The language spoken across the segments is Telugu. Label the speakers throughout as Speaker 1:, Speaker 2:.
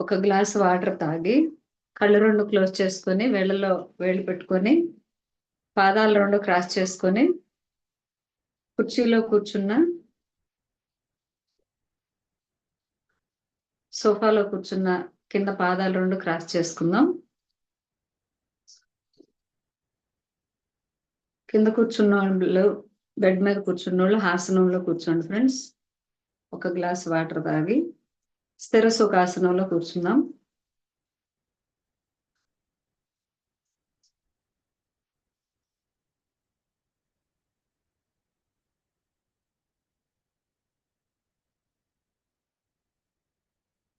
Speaker 1: ఒక గ్లాస్ వాటర్ తాగి కళ్ళు రెండు క్లోజ్ చేసుకొని వేళ్ళలో వేళ్ళు పెట్టుకొని పాదాలు రెండు క్రాస్ చేసుకొని కుర్చీలో కూర్చున్న సోఫాలో కూర్చున్న కింద పాదాలు రెండు క్రాస్ చేసుకుందాం. కింద కూర్చున్న వాళ్ళు బెడ్ మీద కూర్చున్న వాళ్ళు హాసనంలో కూర్చోండి ఫ్రెండ్స్. ఒక గ్లాస్ వాటర్ తాగి స్థిర సుఖాసనంలో కూర్చుందాం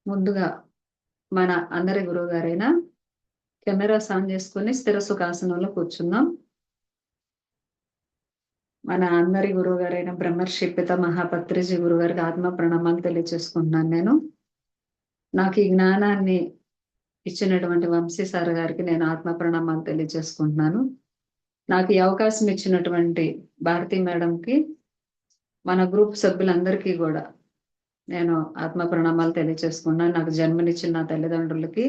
Speaker 1: ముందుగా మన అందరి గురువు గారైన కెమెరా ఆన్ చేసుకుని స్థిర సుఖాసనంలో కూర్చుందాం మన అందరి గురువు గారైన బ్రహ్మర్షి పిత మహాపత్రిజీ గురువు గారికి ఆత్మ ప్రణామాలు తెలియజేసుకుంటున్నాను నేను. నాకు ఈ జ్ఞానాన్ని ఇచ్చినటువంటి వంశీ సార్ గారికి నేను ఆత్మ ప్రణామాలు తెలియజేసుకుంటున్నాను. నాకు ఈ అవకాశం ఇచ్చినటువంటి భారతీ మేడంకి మన గ్రూప్ సభ్యులందరికీ కూడా నేను ఆత్మ ప్రణామాలు తెలియజేసుకున్నాను నాకు జన్మనిచ్చిన నా తల్లిదండ్రులకి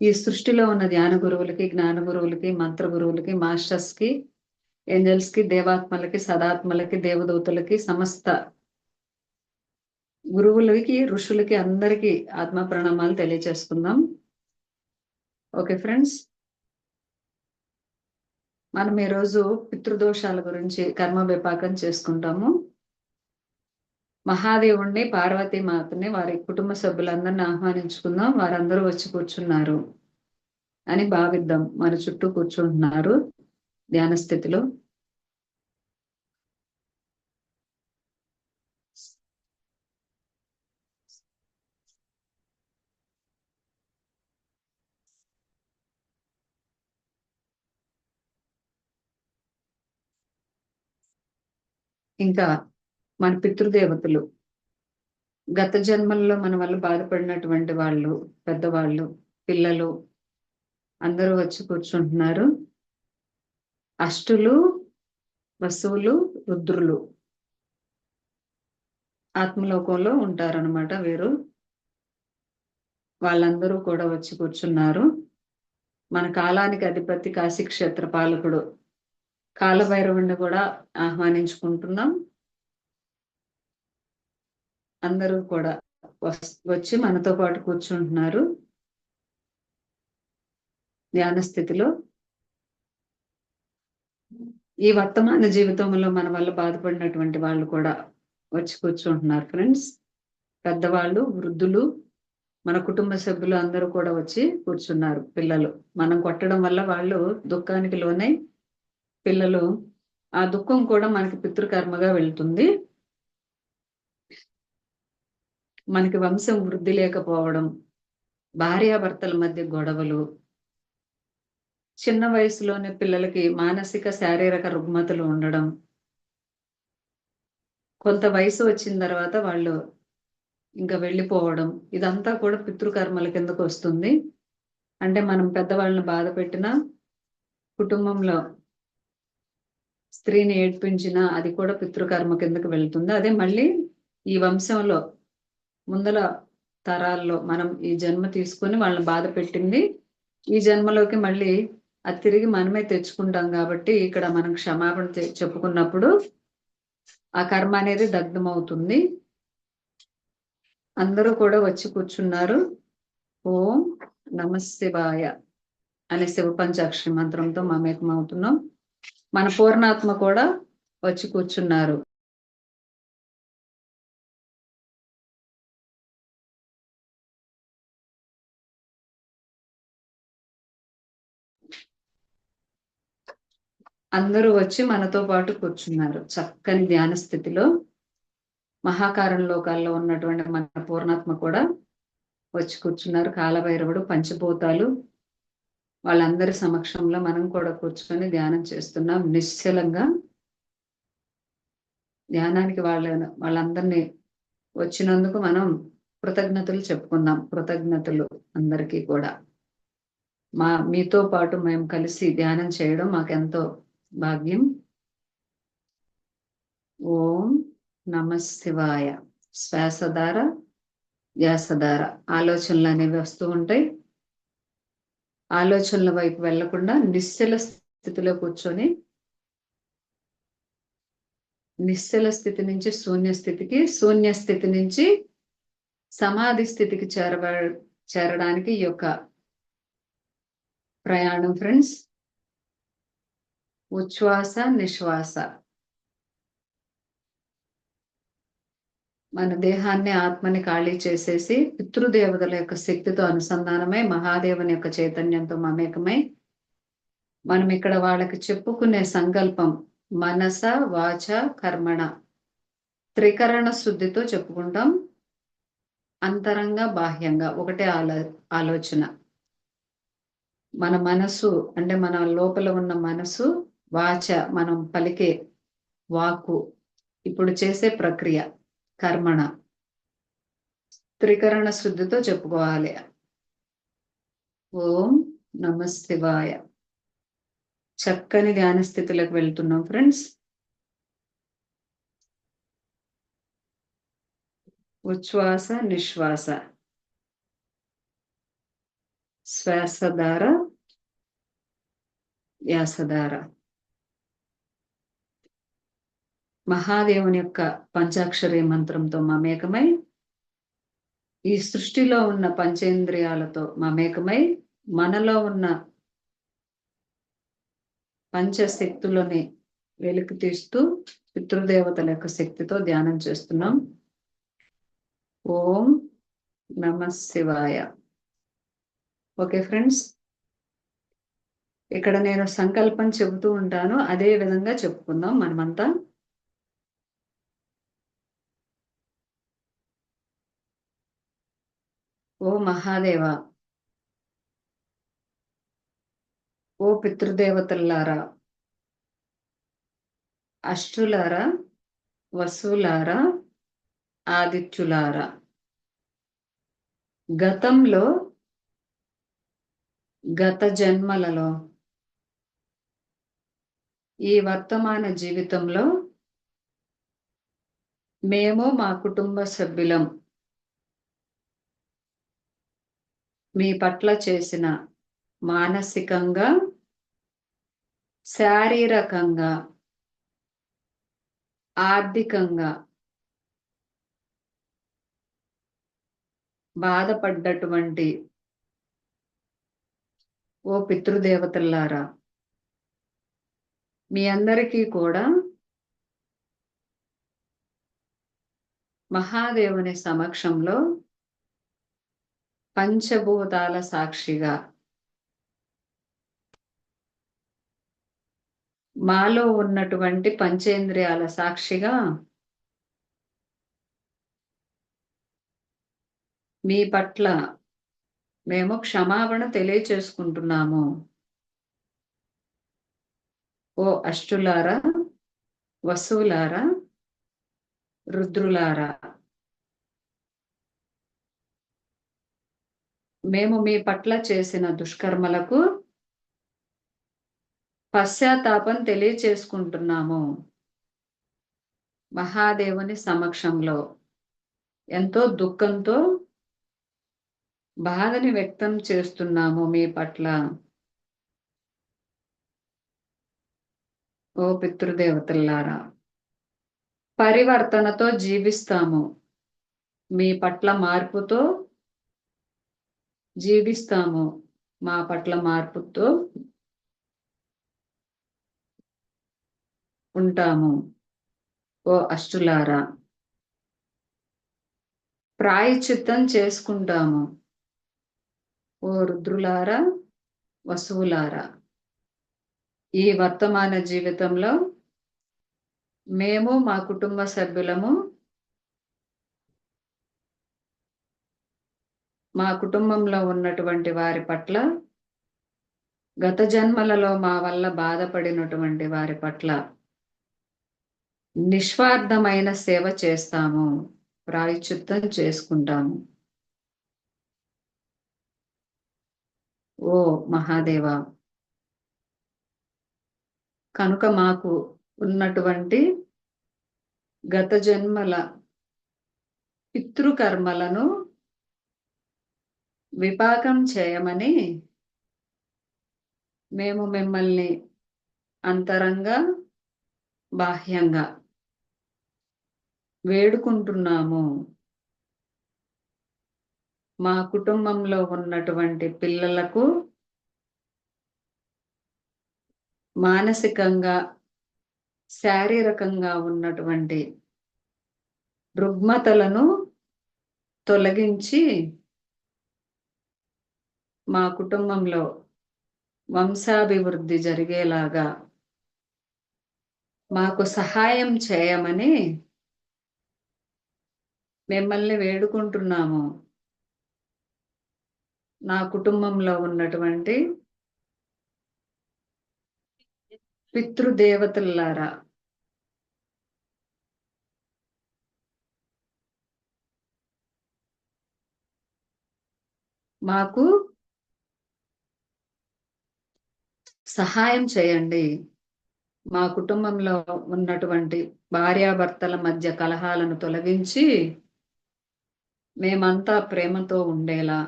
Speaker 1: ఈ సృష్టిలో ఉన్న ధ్యాన గురువులకి జ్ఞాన గురువులకి మంత్ర గురువులకి మాస్టర్స్కి ఏంజల్స్కి దేవాత్మలకి సదాత్మలకి దేవదూతలకి సమస్త గురువులకి ఋషులకి అందరికీ ఆత్మ ప్రణామాలు తెలియజేసుకుందాం ఓకే ఫ్రెండ్స్. మనం ఈరోజు పితృదోషాల గురించి కర్మ విపాకం చేసుకుంటాము. మహాదేవుణ్ణి పార్వతీ మాతని వారి కుటుంబ సభ్యులందరిని ఆహ్వానించుకుందాం. వారందరూ వచ్చి కూర్చున్నారు అని భావిద్దాం. మన చుట్టూ కూర్చుంటున్నారు ధ్యాన స్థితిలో. ఇంకా మన పితృదేవతలు. గత జన్మల్లో మన వల్ల బాధపడినటువంటి వాళ్ళు పెద్దవాళ్ళు పిల్లలు అందరూ వచ్చి కూర్చుంటున్నారు. అష్టులు వసువులు రుద్రులు ఆత్మలోకంలో ఉంటారనమాట వీరు. వాళ్ళందరూ కూడా వచ్చి కూర్చున్నారు. మన కాలానికి అధిపతి కాశీ క్షేత్ర పాలకుడు కాలభైరవుణ్ణి కూడా ఆహ్వానించుకుంటున్నాం. అందరూ కూడా వచ్చి మనతో పాటు కూర్చుంటున్నారు. ధ్యాన స్థితిలో. ఈ వర్తమాన జీవితంలో మన వల్ల బాధపడినటువంటి వాళ్ళు కూడా వచ్చి కూర్చుంటున్నారు ఫ్రెండ్స్. పెద్దవాళ్ళు వృద్ధులు మన కుటుంబ సభ్యులు అందరూ కూడా వచ్చి కూర్చున్నారు పిల్లలు. మనం కొట్టడం వల్ల వాళ్ళు దుఃఖానికి లోనై పిల్లలు ఆ దుఃఖం కూడా మనకి పితృకర్మగా వెళ్తుంది. మనకి వంశం వృద్ధి లేకపోవడం భార్యాభర్తల మధ్య గొడవలు చిన్న వయసులోనే పిల్లలకి మానసిక శారీరక రుగ్మతలు ఉండడం కొంత వయసు వచ్చిన తర్వాత వాళ్ళు ఇంకా వెళ్ళిపోవడం ఇదంతా కూడా పితృకర్మల కిందకు వస్తుంది. అంటే మనం పెద్దవాళ్ళని బాధ పెట్టినా కుటుంబంలో స్త్రీని ఏడ్పించిన అది కూడా పితృకర్మ కిందకు వెళ్తుంది. అదే మళ్ళీ ఈ వంశంలో ముందల తరాల్లో మనం ఈ జన్మ తీసుకొని వాళ్ళని బాధ పెట్టింది. ఈ జన్మలోకి మళ్ళీ అది తిరిగి మనమే తెచ్చుకుంటాం కాబట్టి ఇక్కడ మనం క్షమాపణ చెప్పుకున్నప్పుడు ఆ కర్మ అనేది దగ్ధమవుతుంది. అందరూ కూడా వచ్చి కూర్చున్నారు. ఓం నమస్తే శివాయ అనే శివ పంచాక్షరి మంత్రంతో మమేకం అవుతున్నాం మన పూర్ణాత్మ కూడా వచ్చి కూర్చున్నారు. అందరూ వచ్చి మనతో పాటు కూర్చున్నారు. చక్కని ధ్యాన స్థితిలో మహాకారణ లోకాల్లో ఉన్నటువంటి మన పూర్ణాత్మ కూడా వచ్చి కూర్చున్నారు. కాలభైరవుడు పంచభూతాలు వాళ్ళందరి సమక్షంలో మనం కూడా కూర్చొని ధ్యానం చేస్తున్నాం నిశ్చలంగా. ధ్యానానికి వాళ్ళ వాళ్ళందరినీ వచ్చినందుకు మనం కృతజ్ఞతలు చెప్పుకుందాం కృతజ్ఞతలు అందరికీ కూడా. మా మీతో పాటు మేము కలిసి ధ్యానం చేయడం మాకెంతో భాగ్యం. ఓం నమ శివాయ. శ్వాసధార వ్యాసధార ఆలోచనలు అనేవి వస్తూ ఉంటాయి. ఆలోచనల వైపు వెళ్ళకుండా నిశ్చల స్థితిలో కూర్చొని నిశ్చల స్థితి నుంచి శూన్య స్థితికి శూన్య స్థితి నుంచి సమాధి స్థితికి చేరవ చేరడానికి ఈ యొక్క ప్రయాణం ఫ్రెండ్స్ ఉచ్ఛ్వాస నిశ్వాస. మన దేహాన్ని ఆత్మని ఖాళీ చేసేసి పితృదేవతల యొక్క శక్తితో అనుసంధానమై మహాదేవుని యొక్క చైతన్యంతో మమేకమై మనం ఇక్కడ వాళ్ళకి చెప్పుకునే సంకల్పం మనస వాచ కర్మణ. త్రికరణ శుద్ధితో చెప్పుకుంటాం. అంతరంగా బాహ్యంగా. ఒకటే ఆలో ఆలోచన. మన మనసు అంటే మన లోపల ఉన్న మనసు వాచ మనం పలికే వాకు ఇప్పుడు చేసే ప్రక్రియ. కర్మణ. త్రికరణ శుద్ధితో చెప్పుకోవాలి. ఓం నమ శివాయ చక్కని ధ్యాన స్థితిలోకి వెళ్తున్నాం ఫ్రెండ్స్. ఉచ్ఛ్వాస నిశ్వాస. శ్వాసధార వ్యాసధార. మహాదేవుని యొక్క పంచాక్షరి మంత్రంతో మమేకమై ఈ సృష్టిలో ఉన్న పంచేంద్రియాలతో మమేకమై మనలో ఉన్న పంచశక్తులని వెలికి తీస్తూ పితృదేవతల యొక్క శక్తితో ధ్యానం చేస్తున్నాం. ఓం నమ శివాయ. ఓకే ఫ్రెండ్స్ ఇక్కడ నేను సంకల్పం చెబుతూ ఉంటాను. అదే విధంగా చెప్పుకుందాం మనమంతా. ఓ మహాదేవ! ఓ పితృదేవతల్లారా! అష్టులారా వసులారా ఆదిత్యులారా! గతంలో గత జన్మలలో ఈ వర్తమాన జీవితంలో మేము మా కుటుంబ సభ్యులం మీ పట్ల చేసిన మానసికంగా శారీరకంగా ఆర్థికంగా బాధపడ్డటువంటి ఓ పితృదేవతల్లారా మీ అందరికీ కూడా మహాదేవుని సమక్షంలో పంచభూతాల సాక్షిగా. మాలో ఉన్నటువంటి పంచేంద్రియాల సాక్షిగా. మీ పట్ల మేము క్షమాపణ తెలియచేసుకుంటున్నాము. ఓ అష్టులారా వసువులారా రుద్రులారా. మేము మీ పట్ల చేసిన దుష్కర్మలకు పశ్చాత్తాపం తెలియచేసుకుంటున్నాము. మహాదేవుని సమక్షంలో ఎంతో దుఃఖంతో బాధని వ్యక్తం చేస్తున్నాము మీ పట్ల. ఓ పితృదేవతల్లారా పరివర్తనతో జీవిస్తాము. మీ పట్ల మార్పుతో జీవిస్తాము మా పట్ల మార్పుతో ఉంటాము ఓ అష్టులారా. ప్రాయచిత్తం చేసుకుంటాము ఓ రుద్రులారా వసువులారా. ఈ వర్తమాన జీవితంలో మేము మా కుటుంబ సభ్యులము మా కుటుంబంలో ఉన్నటువంటి వారి పట్ల గత జన్మలలో మా వల్ల బాధపడినటువంటి వారి పట్ల నిస్వార్థమైన సేవ చేస్తాము ప్రాయచిత్తం చేసుకుంటాము. ఓ మహాదేవ కనుక మాకు ఉన్నటువంటి గత జన్మల పితృకర్మలను విపాకం చేయమని మేము మిమ్మల్ని అంతరంగా బాహ్యంగా వేడుకుంటున్నాము. మా కుటుంబంలో ఉన్నటువంటి పిల్లలకు మానసికంగా శారీరకంగా ఉన్నటువంటి రుగ్మతలను తొలగించి మా కుటుంబంలో వంశాభివృద్ధి జరిగేలాగా మాకు సహాయం చేయమని మిమ్మల్ని వేడుకుంటున్నాము. నా కుటుంబంలో ఉన్నటువంటి పితృదేవతలారా మాకు సహాయం చేయండి. మా కుటుంబంలో ఉన్నటువంటి భార్యాభర్తల మధ్య కలహాలను తొలగించి మేమంతా ప్రేమతో ఉండేలా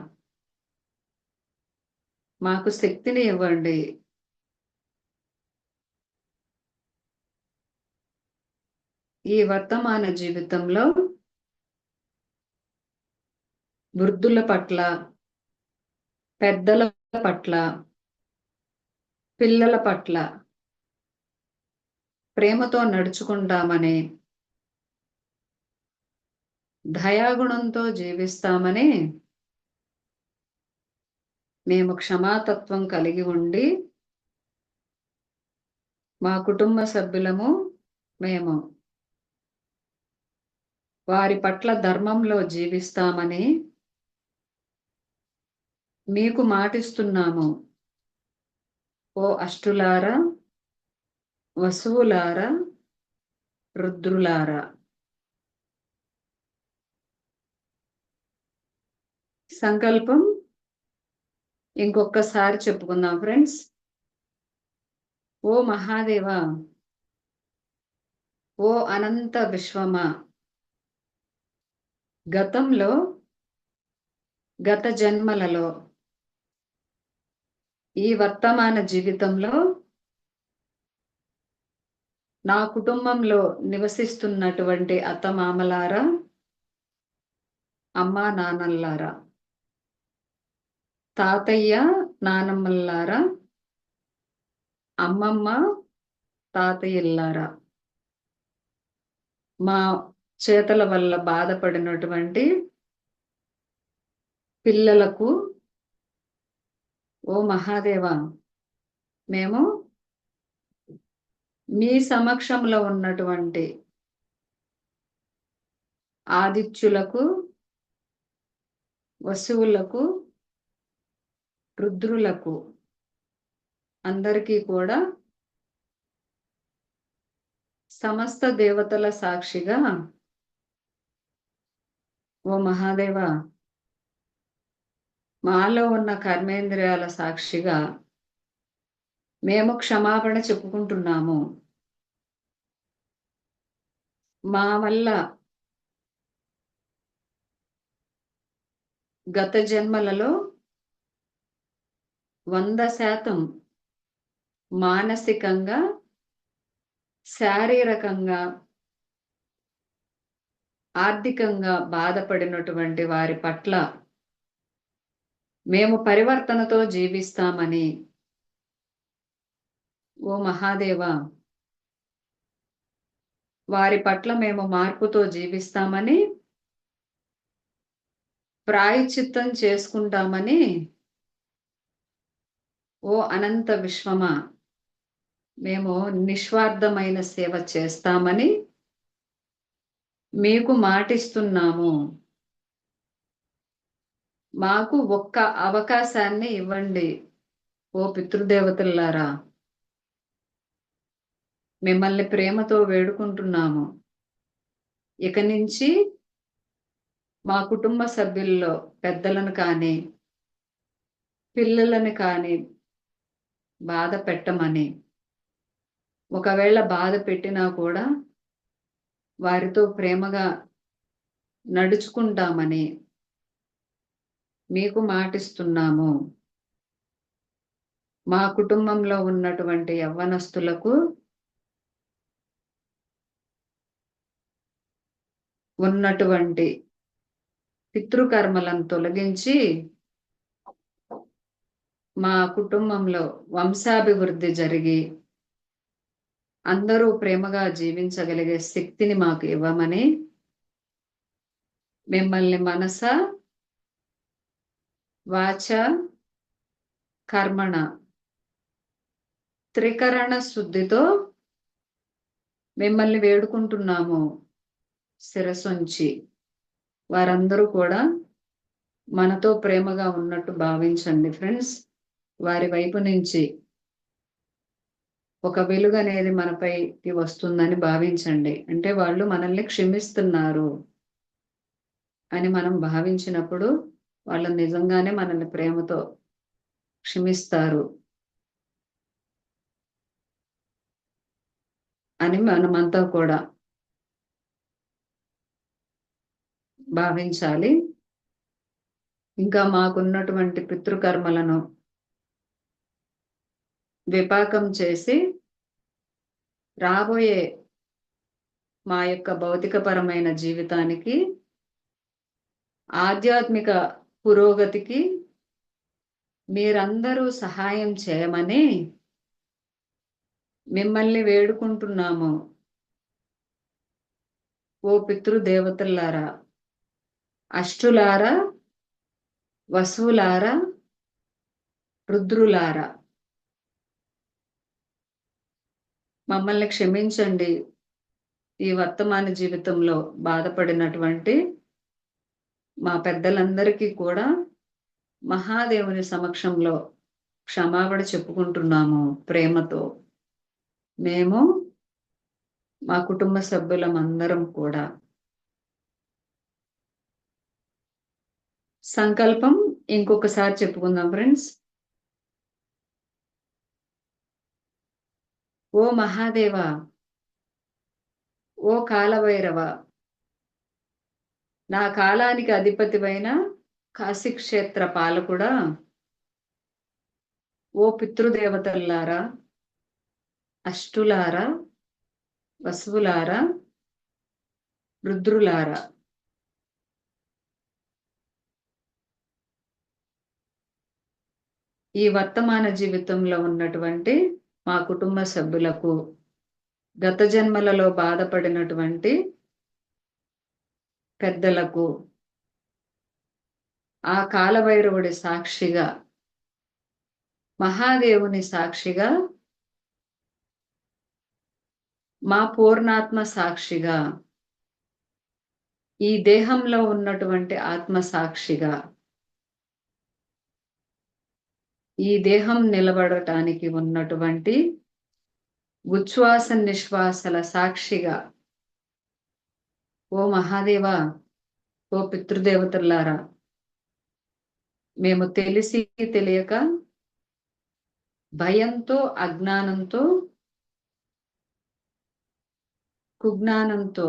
Speaker 1: మాకు శక్తిని ఇవ్వండి. ఈ వర్తమాన జీవితంలో వృద్ధుల పట్ల పెద్దల పట్ల పిల్లల పట్ల ప్రేమతో నడుచుకుంటామని దయాగుణంతో జీవిస్తామని మేము క్షమాతత్వం కలిగి ఉండి మా కుటుంబ సభ్యులము మేము వారి పట్ల ధర్మంలో జీవిస్తామని మీకు మాటిస్తున్నాము. ఓ అష్టులారా వసువులారా రుద్రులారా. సంకల్పం ఇంకొకసారి చెప్పుకుందాం ఫ్రెండ్స్. ఓ మహాదేవ ఓ అనంత విశ్వమా. గతంలో గత జన్మలలో ఈ వర్తమాన జీవితంలో నా కుటుంబంలో నివసిస్తున్నటువంటి అత్తమామలారా అమ్మా నాన్నల్లారా తాతయ్య నానమ్మల్లారా అమ్మమ్మ తాతయ్యల్లారా. మా చేతల వల్ల బాధపడినటువంటి పిల్లలకు ఓ మహాదేవ మేము మీ సమక్షంలో ఉన్నటువంటి ఆదిత్యులకు వసువులకు రుద్రులకు అందరికీ కూడా సమస్త దేవతల సాక్షిగా ఓ మహాదేవ మాలో ఉన్న కర్మేంద్రియాల సాక్షిగా మేము క్షమాపణ చెప్పుకుంటున్నాము. మా వల్ల గత జన్మలలో వంద శాతం మానసికంగా శారీరకంగా ఆర్థికంగా బాధపడినటువంటి వారి పట్ల మేము పరివర్తనతో జీవిస్తామని. ఓ మహాదేవ వారి పట్ల మేము మార్పుతో జీవిస్తామని ప్రాయచిత్తం చేసుకుంటామని. ఓ అనంత విశ్వమా మేము నిస్వార్థమైన సేవ చేస్తామని మీకు మాటిస్తున్నాము. మాకు ఒక్క అవకాశాన్ని ఇవ్వండి ఓ పితృదేవతలారా మిమ్మల్ని ప్రేమతో వేడుకుంటున్నాము. ఇక నుంచి మా కుటుంబ సభ్యుల్లో పెద్దలను కానీ పిల్లలను కానీ బాధ పెట్టమని ఒకవేళ బాధ పెట్టినా కూడా వారితో ప్రేమగా నడుచుకుంటామని మీకు మాటిస్తున్నాము. మా కుటుంబంలో ఉన్నటువంటి యవ్వనస్తులకు ఉన్నటువంటి పితృకర్మలను తొలగించి మా కుటుంబంలో వంశాభివృద్ధి జరిగి అందరూ ప్రేమగా జీవించగలిగే శక్తిని మాకు ఇవ్వమని మిమ్మల్ని మనస వాచ కర్మణ. త్రికరణ శుద్ధితో మిమ్మల్ని వేడుకుంటున్నాము శిరసొంచి. వారందరూ కూడా మనతో ప్రేమగా ఉన్నట్టు భావించండి ఫ్రెండ్స్. వారి వైపు నుంచి ఒక వెలుగు అనేది మనపైకి వస్తుందని భావించండి. అంటే వాళ్ళు మనల్ని క్షమిస్తున్నారు అని మనం భావించినప్పుడు వాళ్ళు నిజంగానే మనల్ని ప్రేమతో క్షమిస్తారు అని మనమంతా కూడా భావించాలి. ఇంకా మాకున్నటువంటి పితృకర్మలను విపాకం చేసి రాబోయే మా యొక్క భౌతికపరమైన జీవితానికి ఆధ్యాత్మిక పురోగతికి మీరందరూ సహాయం చేయమని మిమ్మల్ని వేడుకుంటున్నాము. ఓ పితృదేవతలారా అష్టులారా వసువులారా రుద్రులారా మమ్మల్ని క్షమించండి. ఈ వర్తమాన జీవితంలో బాధపడినటువంటి మా పెద్దలందరికీ కూడా మహాదేవుని సమక్షంలో క్షమాపణ చెప్పుకుంటున్నాము ప్రేమతో. మేము మా కుటుంబ సభ్యులం అందరం కూడా. సంకల్పం ఇంకొకసారి చెప్పుకుందాం ఫ్రెండ్స్. ఓ మహాదేవ ఓ కాలభైరవ నా కాలానికి అధిపతివైన కాశీక్షేత్ర పాలకుడా ఓ పితృదేవతల్లారా అష్టులారా వసువులారా రుద్రులారా. ఈ వర్తమాన జీవితంలో ఉన్నటువంటి మా కుటుంబ సభ్యులకు గత జన్మలలో బాధపడినటువంటి పెద్దలకు. ఆ కాలభైరవుడి సాక్షిగా మహాదేవుని సాక్షిగా మా పూర్ణాత్మ సాక్షిగా ఈ దేహంలో ఉన్నటువంటి ఆత్మ సాక్షిగా ఈ దేహం నిలబడటానికి ఉన్నటువంటి ఉచ్ఛ్వాస నిశ్వాసల సాక్షిగా ఓ మహాదేవ ఓ పితృదేవతలారా మేము తెలిసి తెలియక భయంతో అజ్ఞానంతో కుజ్ఞానంతో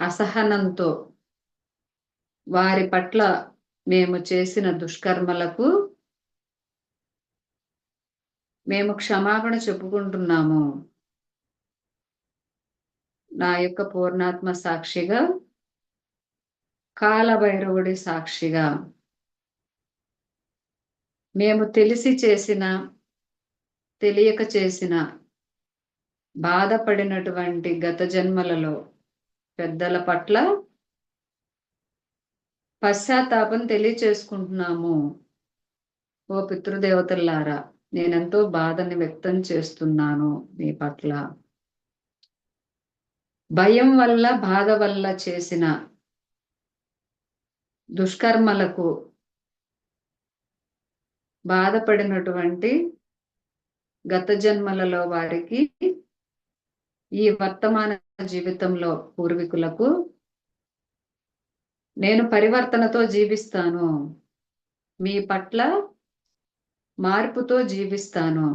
Speaker 1: అసహనంతో వారి పట్ల మేము చేసిన దుష్కర్మలకు మేము క్షమాపణ చెప్పుకుంటున్నాము. నా యొక్క పూర్ణాత్మ సాక్షిగా కాలభైరవుడి సాక్షిగా. మేము తెలిసి చేసిన తెలియక చేసిన బాధపడినటువంటి గత జన్మలలో పెద్దల పట్ల పశ్చాత్తాపం తెలియచేసుకుంటున్నాము. ఓ పితృదేవతలారా నేనెంతో బాధని వ్యక్తం చేస్తున్నాను మీ పట్ల. భయం వల్ల బాధ వల్ల చేసిన దుష్కర్మలకు బాధపడినటువంటి గత జన్మలలో వారికి ఈ వర్తమాన జీవితంలో పూర్వీకులకు నేను పరివర్తనతో జీవిస్తాను. మీ పట్ల మార్పుతో జీవిస్తాను.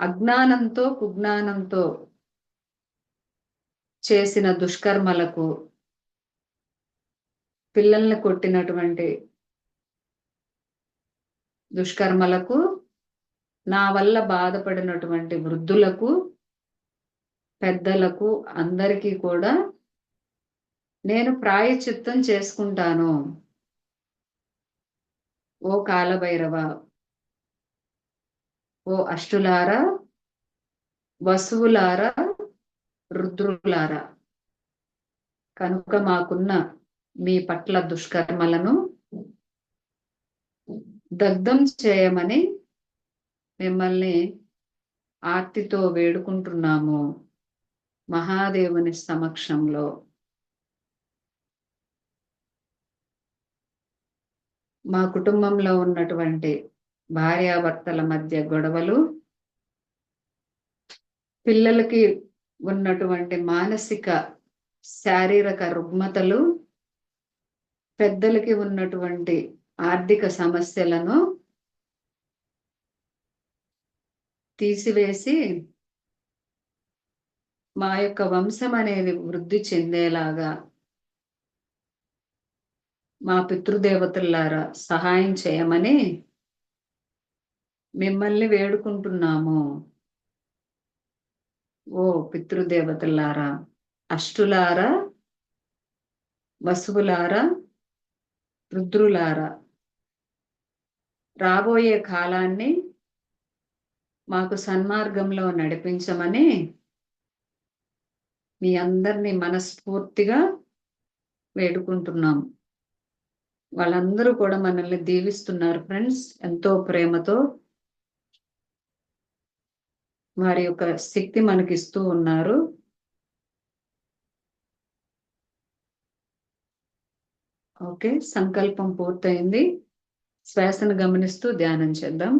Speaker 1: అజ్ఞానంతో కుజ్ఞానంతో చేసిన దుష్కర్మలకు పిల్లల్ని కొట్టినటువంటి దుష్కర్మలకు నా వల్ల బాధపడినటువంటి వృద్ధులకు పెద్దలకు అందరికీ కూడా నేను ప్రాయచిత్తం చేసుకుంటాను. ఓ కాలభైరవ ఓ అష్టులారా వసువులారా రుద్రులారా కనుక మాకున్న మీ పట్ల దుష్కర్మలను దగ్ధం చేయమని మిమ్మల్ని ఆర్తితో వేడుకుంటున్నాము మహాదేవుని సమక్షంలో. మా కుటుంబంలో ఉన్నటువంటి భార్యాభర్తల మధ్య గొడవలు పిల్లలకి ఉన్నటువంటి మానసిక శారీరక రుగ్మతలు పెద్దలకి ఉన్నటువంటి ఆర్థిక సమస్యలను తీసివేసి మా యొక్క వంశం అనేది వృద్ధి చెందేలాగా మా పితృదేవతలారా సహాయం చేయమని మిమ్మల్ని వేడుకుంటున్నాము. ఓ పితృదేవతలారా అష్టులారా వసువులారా రుద్రులారా రాబోయే కాలాన్ని మాకు సన్మార్గంలో నడిపించమని మీ అందరినీ మనస్ఫూర్తిగా వేడుకుంటున్నాం వాళ్ళందరూ కూడా మనల్ని దీవిస్తున్నారు ఫ్రెండ్స్ ఎంతో ప్రేమతో వారి యొక్క శక్తి మనకి ఇస్తూ ఉన్నారు. ఓకే సంకల్పం పూర్తయింది. శ్వాసను గమనిస్తూ ధ్యానం చేద్దాం.